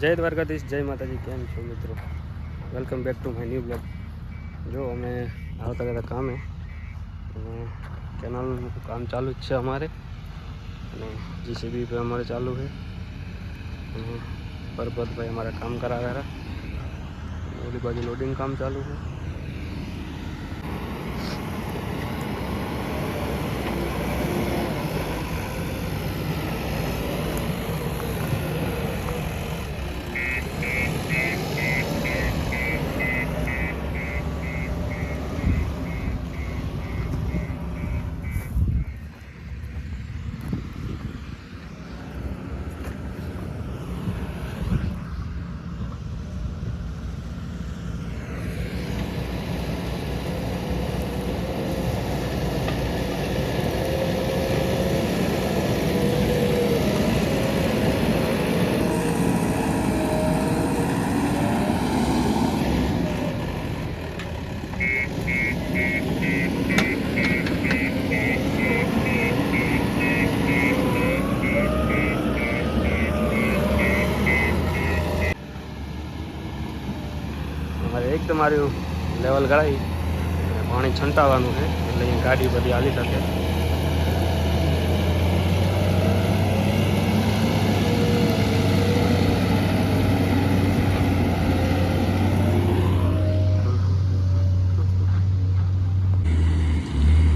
જય દ્વારકાધીશ, જય માતાજી, કેમ છો મિત્રો? Welcome back to my new blog જો, અમે આવતા હતા કામે. અને કેનાલનું કામ ચાલુ જ છે અમારે. અને જીસીબી પણ અમારે ચાલુ છે. અને પરબતભાઈ અમારે કામ કરાવ્યા હતા. ઓલી બાજુ લોડિંગ કામ ચાલુ છે. અમારે એકદમ મારું લેવલ ગાળી પાણી છંટાવાનું છે, એટલે અહીંયા ગાડી બધી હાલી શકે.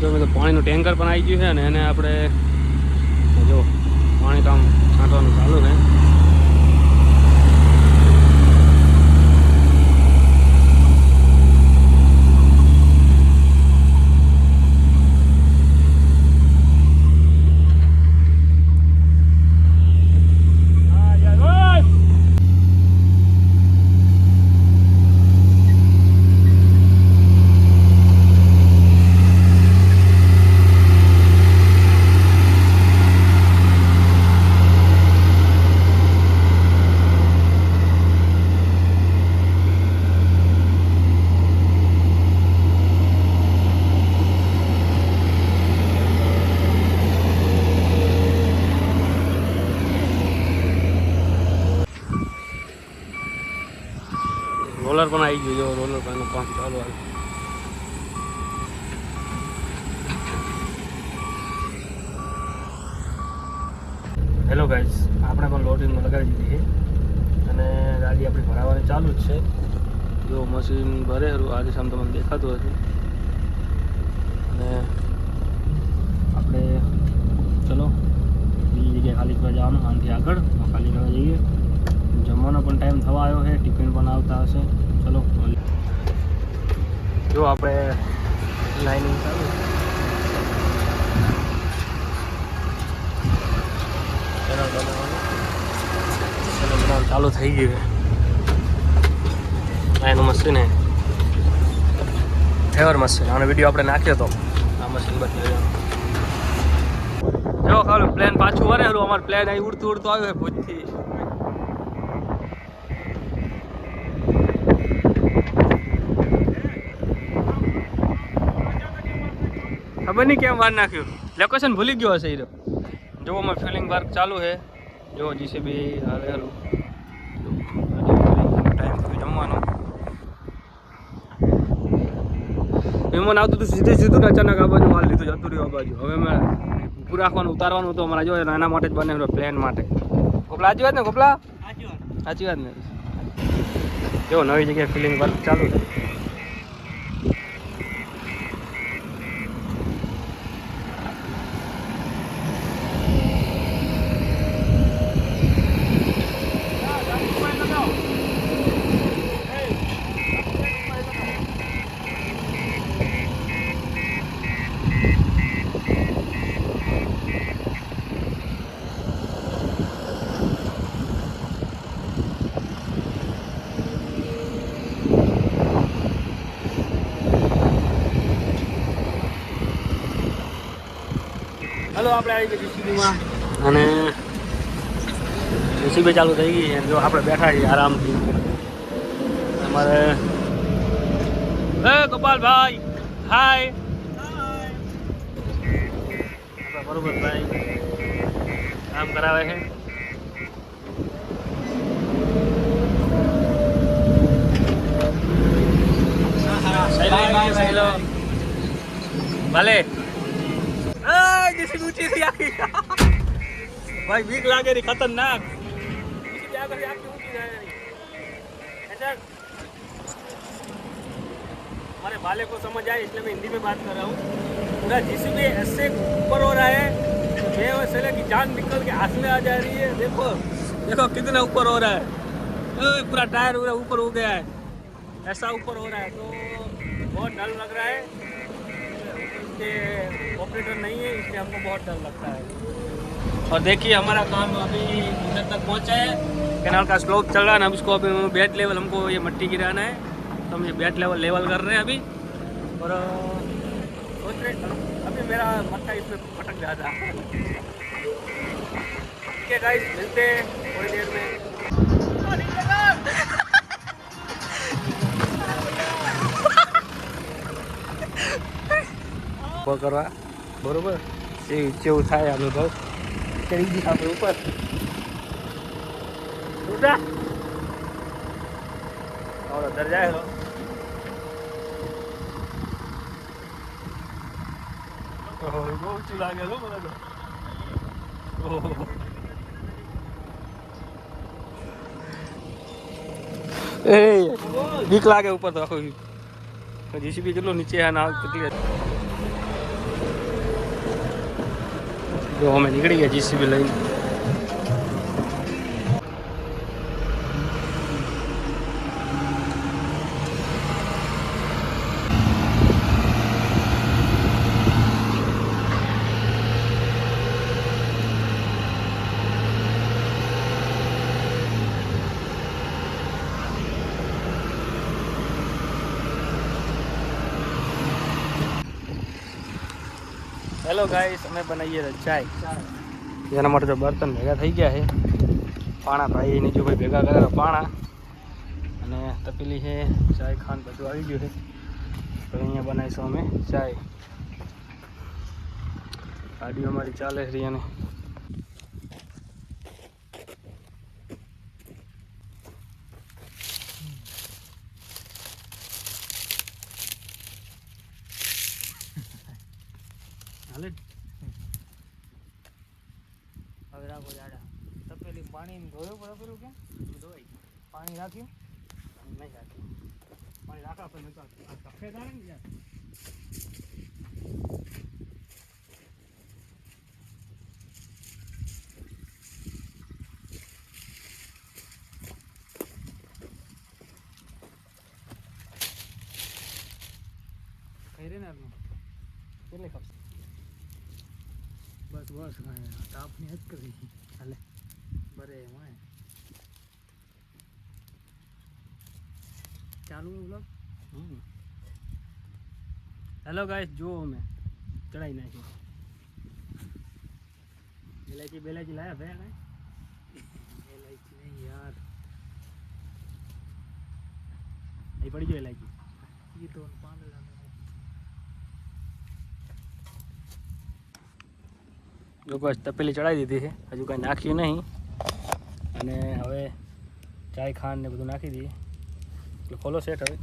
જો મેં પાણીનું ટેન્કર પણ આવી ગયું છે અને એને આપણે જો પાણી કામ છાંટવાનું ચાલુ છે રોલર પણ આવી ગયું જો રોલર પણ એનું કામ ચાલુ આવ્યું હેલો ગાઈસ આપણે પણ લોડિંગમાં લગાવી દીધી છે. અને ગાડી આપણી ભરાવાની ચાલુ જ છે. જો મશીન ભરે આજે સામે તમને દેખાતું હશે. અને આપણે, ચલો, બીજી જગ્યાએ ખાલી કરવા જવાનું, આનાથી આગળ, ખાલી કરવા જઈએ. જમવાનો પણ ટાઈમ થવા આવ્યો છે, ટિફિન પણ આવતા હશે. ચલો. જો આપણે લાઇનિંગ ચાલુ. ચાલુ થઈ ગયું લાઈન મશીન ફેવર મશીન અને વીડિયો આપણે નાખ્યો હતો આ મશીન બદલી જો, ખાલી પ્લેન પાછું વરે અમારું પ્લેન અહીં ઉડતું ઉડતું આવ્યું ભૂજથી. ખબર નહીં કેમ વાર નાખ્યું? લોકેશન ભૂલી ગયો હશે એ જો અમારે ફિલિંગ વર્ક ચાલુ છે. જો જીસીબી હાલે હાલું. ટાઈમ થયો જમવાનો મહેમાન આવતું હતું સીધે સીધું અચાનક આ બાજુ માલ લીધું જતું રહ્યું આ બાજુ. હવે મેં પૂરું રાખવાનું ઉતારવાનું હતું અમારા જો એના માટે જ બને પ્લેન માટે. ગોપલા સાચી વાત ને ગોપલા? સાચી વાત. ને. જો નવી જગ્યાએ ફિલિંગ વર્ક ચાલુ છે. ચાલો આપણે આવી ગઈ જીસીબીમાં અને જીસીબી ચાલુ થઈ ગઈ અને જો આપણે બેઠા છીએ આરામથી. અમારે હે ગોપાલભાઈ હાય. બરોબર ભાઈ કામ કરાવે છે. ભલે. थी भाई वीक लागे रही खतरनाक। हमारे को समझ आए इसलिए मैं हिंदी में बात कर रहा हूँ। पूरा भी ऐसे ऊपर हो रहा है वैसे जान निकल के हाथ में आ जा रही है। देखो देखो कितना ऊपर हो रहा है। पूरा टायर ऊपर हो गया है। ऐसा ऊपर हो रहा है तो बहुत डर लग रहा है। ऑपरेटर नहीं है, इसलिए हमको बहुत डर लगता है। और देखिए, हमारा काम अभी इधर तक पहुँचा है। कैनाल का स्लोप चल रहा है ना इसको अभी बैट लेवल हमको ये मट्टी गिराना है। तो हम ये बैट लेवल लेवल कर रहे हैं अभी। और सोच रहे अभी मेरा मट्टा इसमें फटक जा रहा है। मिलते हैं थोड़ी देर में। कर रहा है। બરોબર? એ જેવું થાય અનુભવ. ચડી ગયા આપણે ઉપર. ઉઠા જાય બહુ ઊંચું લાગે છે મને તો. એ, બીક લાગે ઉપર તો જીસીબી કેટલો નીચે આ ના કેટલી જો અમે નીકળી ગયા જીસીબી લઈને. હેલો ગાઈસ અમે બનાવીએ ચાય. એના માટે તો બર્તન ભેગા થઈ ગયા છે. પાણા ભાઈ નીચે ભાઈ ભેગા કરેલા પાણા. અને તપેલી છે, ચાય ખાંડ બધું આવી ગયું છે. તો અહીંયા બનાવીશું અમે ચાય. ગાડીઓ અમારી ચાલે છે અને હાલે હવે રાખો જાડા. તપેલી પાણી ધોયું બરાબર કે? ધોવાઈ પાણી રાખ્યું? નહીં રાખ્યું. પાણી રાખા પણ સફેદ થાય ને યાર. ને આટલું? કેટલી ખપશે બસ તાપની જ કરી. હાલે બરે એમાં ચાલુ બ્લોગ હેલો ગાઈસ જુઓ અમે. ચડાઈ નાખ્યું એલાયચી બેલાયચી લાયા ભાઈ એલાયચી નહીં યાર. અહીં પડી ગયો એલાયચી. એ તો પાંદડા જો બસ તપેલી ચડાવી દીધી છે. હજુ કાંઈ નાખ્યું નહીં. અને હવે ચાય ખાંડ ને બધું નાખી દઈએ. એટલે ખોલો સેટ હવે.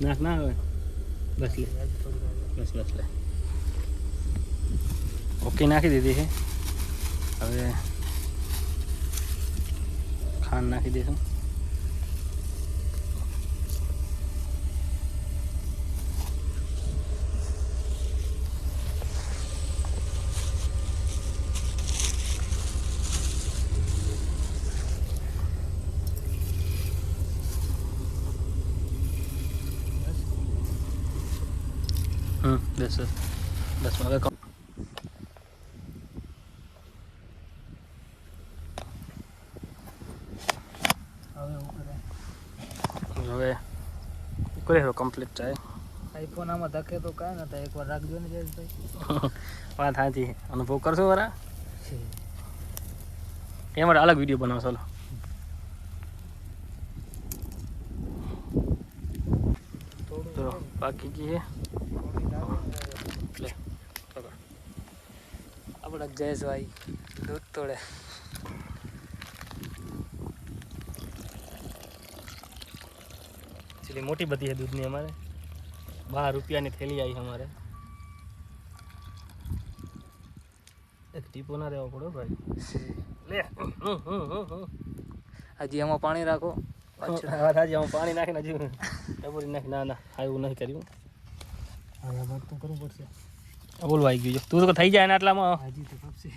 નાખ ના હવે. બસ લે. બસ બસ લે. ઓકે નાખી દીધી છે. હવે ખાંડ નાખી દઈશું. હમ દસ દસ હવે હવે કરે હવે કરી હવે કમ્પ્લીટ થાય. આઈફોન આમાં ધકે તો કાંઈ ના થાય એકવાર રાખજો ને જયેશભાઈ વાત સાચી. અનુભવ કરશો વરા એ માટે અલગ વીડિયો બનાવો ચાલો બાકી કી આપણા આપણા જયેશભાઈ દૂધ તોડે. ચીલી મોટી બધી છે દૂધની અમારે. બાર રૂપિયાની થેલી આવી અમારે. એક ટીપો ના રહેવો પડો ભાઈ. લે. હજી એમાં પાણી રાખો. પાણી નાખીને હજી ડબોરી નાખી. ના ના એવું નહીં કર્યું. હવે આ તો કરવું પડશે. ઓલું આવી ગયું છે. તું તો થઈ જાય ને આટલામાં. હજી તો કપશે.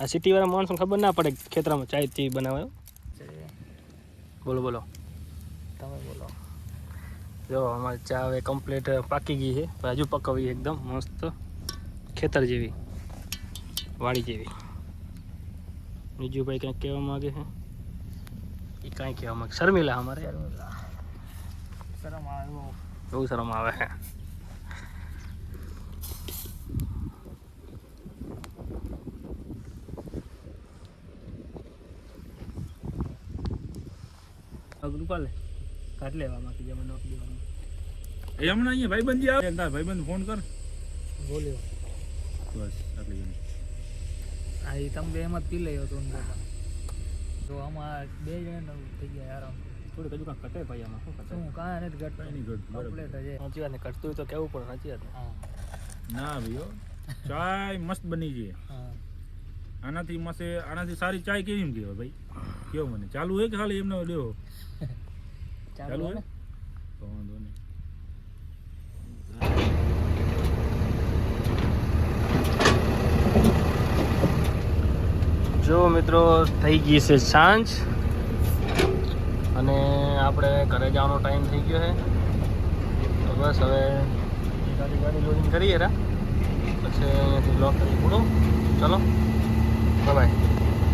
આ સિટીવાળા માણસોને ખબર ના પડે ખેતરામાં ચાય ચી બનાવે બોલો બોલો. તમે બોલો. જો અમારી ચા હવે કમ્પ્લીટ પાકી ગઈ છે. હજુ પકવી એકદમ મસ્ત. ખેતર જેવી. વાડી જેવી. બીજું ભાઈ કંઈક કહેવા માંગે છે? એ કાંઈ કહેવા માંગે. શર્મિલા અમારે. શર્મિલા. શરમ આવ્યો બહુ. શરમ આવે. છે અગલું કાલે કાઢ લેવામાંથી જેમાં નોટ દેવાનું. એમના અહીંયા ભાઈબંધી આવે તાર ભાઈબંધ ફોન કર. બોલ્યો. બસ આટલી હા એ તમે બે એમાં જ પી લઈ હતો તો આમાં બે જણ થઈ ગયા આરામ થોડુંક કજુ કાંઈ કટે ભાઈ આમાં શું કટે શું કાંઈ નથી ઘટતું. નહીં ઘટતું, છે સાચી વાત ને કટતું તો કેવું પડે સાચી વાત ના ભાઈઓ ચાય મસ્ત બની ગઈ. હા. આનાથી મસ્ત આનાથી સારી ચાય કેવી એમ કહેવાય ભાઈ? કેવો મને? ચાલુ હોય કે ખાલી એમને દેવો? ચાલુ ચાલુ હે તો વાંધો નહીં. જો મિત્રો થઈ ગઈ છે સાંજ. અને આપણે ઘરે જવાનો ટાઈમ થઈ ગયો છે. તો બસ હવે ગાડી ગાડી લોડિંગ કરીએ રા. પછી અહીંયાથી બ્લોક કરી પૂરો ચલો બાય